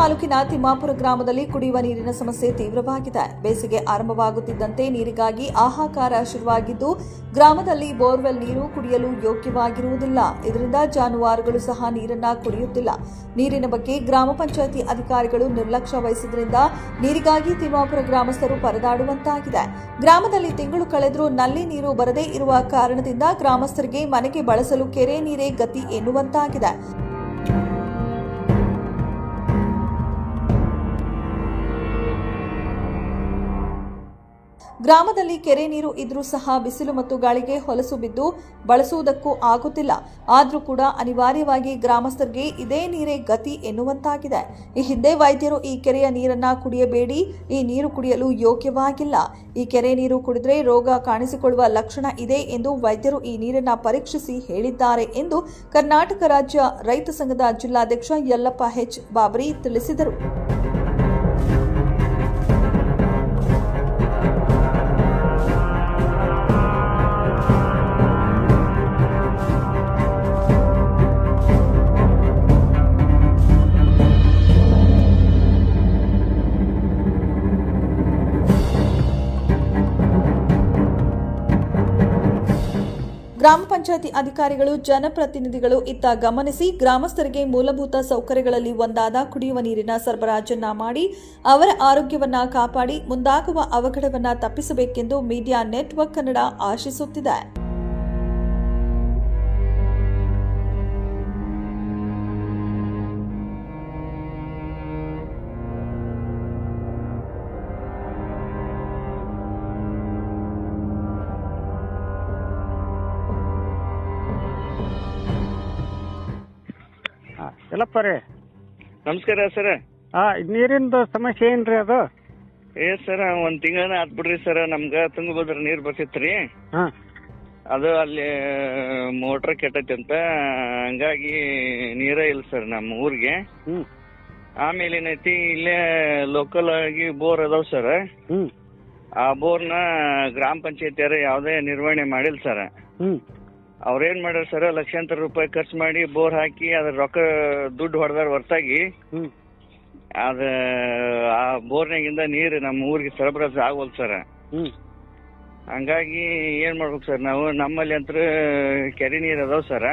ತಾಲೂಕಿನ ತಿಮ್ಮಾಪುರ ಗ್ರಾಮದಲ್ಲಿ ಕುಡಿಯುವ ನೀರಿನ ಸಮಸ್ಯೆ ತೀವ್ರವಾಗಿದೆ. ಬೇಸಿಗೆ ಆರಂಭವಾಗುತ್ತಿದ್ದಂತೆ ನೀರಿಗಾಗಿ ಆಹಾಕಾರ ಶುರುವಾಗಿದ್ದು, ಗ್ರಾಮದಲ್ಲಿ ಬೋರ್ವೆಲ್ ನೀರು ಕುಡಿಯಲು ಯೋಗ್ಯವಾಗಿರುವುದಿಲ್ಲ. ಇದರಿಂದ ಜಾನುವಾರುಗಳು ಸಹ ನೀರನ್ನ ಕುಡಿಯುತ್ತಿಲ್ಲ. ನೀರಿನ ಬಗ್ಗೆ ಗ್ರಾಮ ಪಂಚಾಯಿತಿ ಅಧಿಕಾರಿಗಳು ನಿರ್ಲಕ್ಷ್ಯ ವಹಿಸಿದ್ರಿಂದ ನೀರಿಗಾಗಿ ತಿಮ್ಮಾಪುರ ಗ್ರಾಮಸ್ಥರು ಪರದಾಡುವಂತಾಗಿದೆ. ಗ್ರಾಮದಲ್ಲಿ ತಿಂಗಳು ಕಳೆದರೂ ನಲ್ಲಿ ನೀರು ಬರದೇ ಇರುವ ಕಾರಣದಿಂದ ಗ್ರಾಮಸ್ಥರಿಗೆ ಮನೆಗೆ ಬಳಸಲು ಕೆರೆ ನೀರೇ ಗತಿ ಎನ್ನುವಂತಾಗಿದೆ. ಗ್ರಾಮದಲ್ಲಿ ಕೆರೆ ನೀರು ಇದ್ರೂ ಸಹ ಬಿಸಿಲು ಮತ್ತು ಗಾಳಿಗೆ ಹೊಲಸು ಬಿದ್ದು ಬಳಸುವುದಕ್ಕೂ ಆಗುತ್ತಿಲ್ಲ. ಆದರೂ ಕೂಡ ಅನಿವಾರ್ಯವಾಗಿ ಗ್ರಾಮಸ್ಥರಿಗೆ ಇದೇ ನೀರೇ ಗತಿ ಎನ್ನುವಂತಾಗಿದೆ. ಈ ಹಿಂದೆ ವೈದ್ಯರು ಈ ಕೆರೆಯ ನೀರನ್ನ ಕುಡಿಯಬೇಡಿ, ಈ ನೀರು ಕುಡಿಯಲು ಯೋಗ್ಯವಾಗಿಲ್ಲ. ಈ ಕೆರೆ ನೀರು ಕುಡಿದ್ರೆ ರೋಗ ಕಾಣಿಸಿಕೊಳ್ಳುವ ಲಕ್ಷಣ ಇದೆ ಎಂದು ವೈದ್ಯರು ಈ ನೀರನ್ನ ಪರೀಕ್ಷಿಸಿ ಹೇಳಿದ್ದಾರೆ ಎಂದು ಕರ್ನಾಟಕ ರಾಜ್ಯ ರೈತ ಸಂಘದ ಜಿಲ್ಲಾಧ್ಯಕ್ಷ ಯಲ್ಲಪ್ಪ ಎಚ್. ಬಾಬರಿ ತಿಳಿಸಿದರು. ಗ್ರಾಮ ಪಂಚಾಯತಿ ಅಧಿಕಾರಿಗಳು, ಜನಪ್ರತಿನಿಧಿಗಳು ಇತ್ತ ಗಮನಿಸಿ ಗ್ರಾಮಸ್ಥರಿಗೆ ಮೂಲಭೂತ ಸೌಕರ್ಯಗಳಲ್ಲಿ ಒಂದಾದ ಕುಡಿಯುವ ನೀರಿನ ಸರಬರಾಜನ್ನ ಮಾಡಿ ಅವರ ಆರೋಗ್ಯವನ್ನ ಕಾಪಾಡಿ ಮುಂದಾಗುವ ಅವಘಡವನ್ನ ತಪ್ಪಿಸಬೇಕೆಂದು ಮೀಡಿಯಾ ನೆಟ್ವರ್ಕ್ ಕನ್ನಡ ಆಶಿಸುತ್ತಿದೆ. ಹಾಂ ಎಲ್ಲಪ್ಪ ರೀ ನಮಸ್ಕಾರ ಸರ್. ಹಾಂ ನೀರಿಂದು ಸಮಸ್ಯೆ ಏನ್ರಿ ಅದು? ಏ ಸರ್ ಒಂದ್ ತಿಂಗಳನ ಆತ್ ಬಿಡ್ರಿ ಸರ್ ನಮ್ಗ ತುಂಗಭದ್ರ ನೀರ್ ಬರ್ತಿತ್ರಿ ಹಾಂ. ಅದು ಅಲ್ಲಿ ಮೋಟರ್ ಕೆಟ್ಟೈತಿ ಅಂತ ಹಂಗಾಗಿ ನೀರ ಇಲ್ಲ ಸರ್ ನಮ್ಮ ಊರಿಗೆ. ಆಮೇಲೆ ಏನೈತಿ ಇಲ್ಲೇ ಲೋಕಲ್ ಆಗಿ ಬೋರ್ ಅದಾವ ಸರ್. ಆ ಬೋರ್ನ ಗ್ರಾಮ ಪಂಚಾಯತಿಯರ ಯಾವುದೇ ನಿರ್ವಹಣೆ ಮಾಡಿಲ್ಲ ಸರ್. ಅವ್ರೇನ್ ಮಾಡ್ಯಾರ ಸರ್ ಲಕ್ಷಾಂತರ ರೂಪಾಯಿ ಖರ್ಚು ಮಾಡಿ ಬೋರ್ ಹಾಕಿ ಅದ್ರ ರೊಕ್ಕ ದುಡ್ಡು ಹೊಡೆದಾರ ಹೊರತಾಗಿ ಹ್ಞೂ ಅದ ಆ ಬೋರ್ನಾಗಿಂದ ನೀರು ನಮ್ಮ ಊರಿಗೆ ಸರಬರಾಜು ಆಗೋಲ್ ಸರ್. ಹಂಗಾಗಿ ಏನ್ ಮಾಡ್ಬೇಕು ಸರ್ ನಾವು ನಮ್ಮಲ್ಲಿ ಅಂತ ಕೆರೆ ನೀರ್ ಅದಾವ ಸರ್.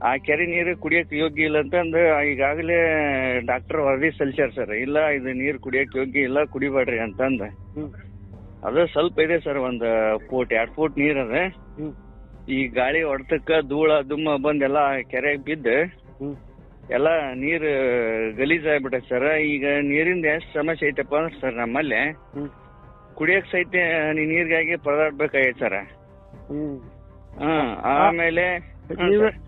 ಆ ಕೆರೆ ನೀರು ಕುಡಿಯಕ್ ಯೋಗ್ಯ ಇಲ್ಲ ಅಂತಂದು ಈಗಾಗಲೇ ಡಾಕ್ಟರ್ ವರದಿ ಸಲ್ಲಿಸ್ಯಾರ ಸರ್. ಇಲ್ಲ ಇದು ನೀರು ಕುಡಿಯಕ್ ಯೋಗ್ಯ ಇಲ್ಲ ಕುಡಿಬೇಡ್ರಿ ಅಂತಂದ. ಹ್ಞೂ ಅದು ಸ್ವಲ್ಪ ಇದೆ ಸರ್ ಒಂದ್ ಫೂಟ್ ಎರಡ್ ಫೂಟ್ ನೀರ್ ಅದ. ಈ ಗಾಳಿ ಹೊಡೆತಕ್ಕ ಧೂಳ ದುಮ್ಮ ಬಂದೆಲ್ಲ ಕೆರೆಗೆ ಬಿದ್ದು ಎಲ್ಲಾ ಎಲ್ಲ ನೀರು ಗಲೀಜ್ ಆಗ್ಬಿಟ್ಟೈತೆ ಸರ್. ಈಗ ನೀರಿಂದ ಎಷ್ಟು ಸಮಸ್ಯೆ ಐತಪ್ಪ ಅಂದ್ರೆ ಸರ್ ನಮ್ಮಲ್ಲಿ ಕುಡಿಯಕ್ ಸಹಿತ ನೀ- ನೀರಿಗಾಗಿ ಪರದಾಡ್ಬೇಕಾಗೈತೆ ಸರ್. ಹಾ ಹ್ಮ್ ಆಮೇಲೆ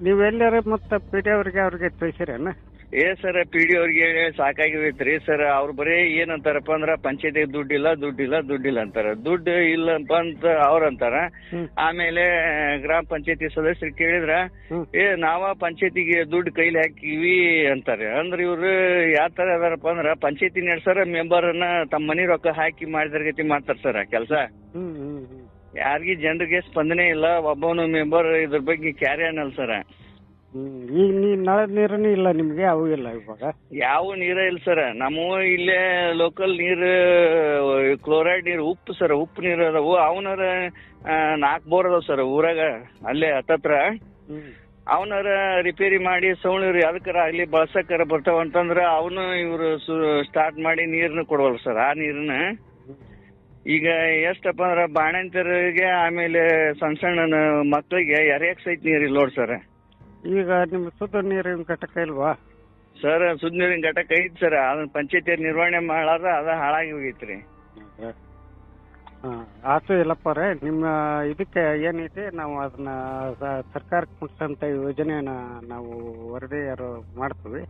ನೀವ್ ಎಲ್ಲಾರ ಮತ್ತೆ ಪೇಟೆ ಅವ್ರಿಗೆ ಅವ್ರಿಗೆ ತಿಳಿಸಿರೇನ ಏ ಸರ್ ಪಿ ಡಿ ಅವ್ರಿಗೆ ಸಾಕಾಗಿದೈತ್ರಿ ಸರ್ ಅವ್ರು ಬರೀ ಏನಂತಾರಪ್ಪ ಅಂದ್ರ ಪಂಚಾಯತಿಗೆ ದುಡ್ಡಿಲ್ಲ ದುಡ್ಡಿಲ್ಲ ದುಡ್ಡಿಲ್ಲ ಅಂತಾರ. ದುಡ್ಡು ಇಲ್ಲಪ್ಪ ಅಂತ ಅವ್ರ ಅಂತಾರ. ಆಮೇಲೆ ಗ್ರಾಮ ಪಂಚಾಯತಿ ಸದಸ್ಯರು ಕೇಳಿದ್ರ ಏ ನಾವ ಪಂಚಾಯತಿಗೆ ದುಡ್ಡು ಕೈಲಿ ಹಾಕಿವಿ ಅಂತಾರೆ. ಅಂದ್ರೆ ಇವ್ರು ಯಾವ ತರ ಅದಾರಪ್ಪ ಅಂದ್ರ ಪಂಚಾಯತಿ ನಡ್ಸರ ಅನ್ನ ತಮ್ಮ ಮನಿ ರೊಕ್ಕ ಹಾಕಿ ಮಾಡಿದ್ರ ಗತಿ ಮಾಡ್ತಾರ ಸರ್ ಕೆಲಸ. ಯಾರಿಗೆ ಜನರಿಗೆ ಸ್ಪಂದನೆ ಇಲ್ಲ ಒಬ್ಬನು ಮೆಂಬರ್ ಇದ್ರ ಬಗ್ಗೆ ಕ್ಯಾರಿ ಅನ್ನಲ್ಲ ಸರ್. ಈಗ ನೀ ನಳ ನೀರನೇ ಇಲ್ಲ ನಿಮಗೆ ಅವು ಇಲ್ಲ ಇವಾಗ? ಯಾವ ನೀರ ಇಲ್ಲ ಸರ್. ನಮ್ಮ ಇಲ್ಲೇ ಲೋಕಲ್ ನೀರು ಕ್ಲೋರೈಡ್ ನೀರು ಉಪ್ಪು ಸರ್. ಉಪ್ಪು ನೀರು ಅದಾವು. ಅವನರ ನಾಲ್ಕು ಬೋರ್ ಅದಾವ ಸರ್ ಊರಾಗ ಅಲ್ಲೇ ಹತ್ತತ್ರ ಅವನಾರ ಅವನರ ರಿಪೇರಿ ಮಾಡಿ ಸೌಣಿರು ಯಾವ್ದಕ್ಕಾರ ಆಗ್ಲಿ ಬಳಸಕ್ಕಾರ ಬರ್ತಾವ ಅಂತಂದ್ರ ಅವನು ಇವರು ಸ್ಟಾರ್ಟ್ ಮಾಡಿ ನೀರನ್ನ ಕೊಡವಲ್ಲ ಸರ್ ಆ ನೀರನ್ನ ಈಗ ಎಷ್ಟಪ್ಪ ಅಂದ್ರ ಬಾಣಂತರಿಗೆ ಆಮೇಲೆ ಸಣ್ಣ ಸಣ್ಣ ಮಕ್ಕಳಿಗೆ ಎರೆಯಕ್ ಸಹಿತ ಇಲ್ಲ ನೋಡಿ ಸರ್. ಈಗ ನಿಮ್ಮ ಶುದ್ಧ ನೀರಿನ ಘಟಕ ಇಲ್ವಾ? ಸರ್ ಶುದ್ಧ ನೀರಿನ ಘಟಕ ಐತಿ ಸರ್. ಅದನ್ನ ಪಂಚಾಯತಿ ನಿರ್ವಹಣೆ ಮಾಡಾರ ಅದ ಹಾಳಾಗಿ ಹೋಗೈತ್ರಿ. ಆತು ಇಲ್ಲಪ್ಪ ರೀ ನಿಮ್ಮ ಇದಕ್ಕೆ ಏನೈತಿ ನಾವು ಅದನ್ನ ಸ- ಸರ್ಕಾರಕ್ಕೆ ಮುಟ್ಸಂತ ಯೋಜನೆಯನ್ನ ನಾವು ವರದಿ ಯಾರು ಮಾಡ್ತೀವಿ?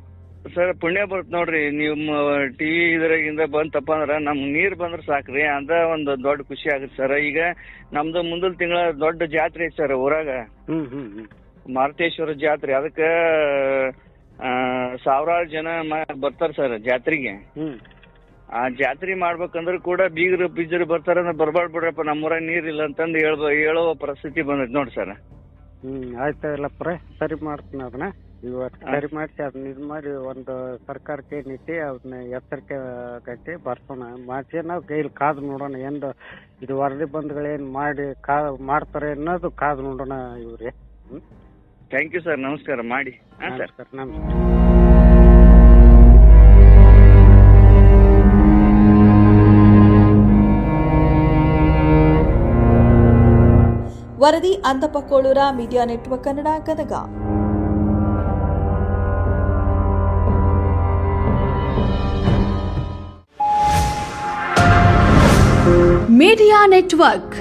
ಸರ್ ಪುಣ್ಯ ಬರುತ್ತೆ ನೋಡ್ರಿ. ನಿಮ್ಮ ಟಿವಿ ಇದ್ರಾಗಿಂದ ಬಂತಪ್ಪ ಅಂದ್ರ ನಮ್ ನೀರ್ ಬಂದ್ರ ಸಾಕ್ರಿ. ಅದ ಒಂದು ದೊಡ್ಡ ಖುಷಿ ಆಗುತ್ತೆ ಸರ್. ಈಗ ನಮ್ದು ಮುಂದಿನ ತಿಂಗಳ ದೊಡ್ಡ ಜಾತ್ರೆ ಐತಿ ಸರ್ ಊರಾಗ. ಹ್ಮ್ ಹ್ಮ್ ಹ್ಞೂ ಮಾರುತೇಶ್ವರ ಜಾತ್ರೆ ಅದಕ್ಕ ಸಾವಿರಾರು ಜನ ಬರ್ತಾರ ಸರ್ ಜಾತ್ರೆಗೆ. ಆ ಜಾತ್ರೆ ಮಾಡ್ಬೇಕಂದ್ರೆ ಕೂಡ ಬೀಗರು ಬೀಜರು ಬರ್ತಾರೆ ಅಂದ್ರೆ ಬರ್ಬಾರ್ದು ಬಿಡ್ರಪ್ಪ ನಮ್ಮೂರಾಗ ನೀರಿಲ್ಲ ಅಂತಂದು ಹೇಳ್ಬ ಹೇಳೋ ಪರಿಸ್ಥಿತಿ ಬಂದೈತಿ ನೋಡಿ ಸರ್. ಹ್ಮ್ ಆಯ್ತು ಇಲ್ಲಪ್ಪ ಸರಿ ಮಾಡ್ತೀನಿ ಅದನ್ನ. ಇವತ್ತು ಸರಿ ಮಾಡಿಸಿ ಅದನ್ನ ಇದು ಮಾಡಿ ಒಂದು ಸರ್ಕಾರಕ್ಕೆ ನಿಟ್ಟಿ ಅದನ್ನ ಎಚ್ಚರಿಕೆ ಗಟ್ಟಿ ಬರ್ಸೋಣ. ಮಾಡಿಸಿ ನಾವು ಕೈಲಿ ಕಾದು ನೋಡೋಣ ಎಂದು ಇದು ವರದಿ ಬಂದ್ಗಳೇನು ಮಾಡಿ ಕಾ ಮಾಡ್ತಾರೆ ಅನ್ನೋದು ಕಾದು ನೋಡೋಣ ಇವ್ರಿ. ಥ್ಯಾಂಕ್ ಯು ಸರ್ ನಮಸ್ಕಾರ. ಮಾಡಿ. ಹಾಂ ಸರ್ ನಮಸ್ಕಾರ ನಮಸ್ಕಾರ ವರದಿ Antappa Kolur media network Kannada Gadag. Media network.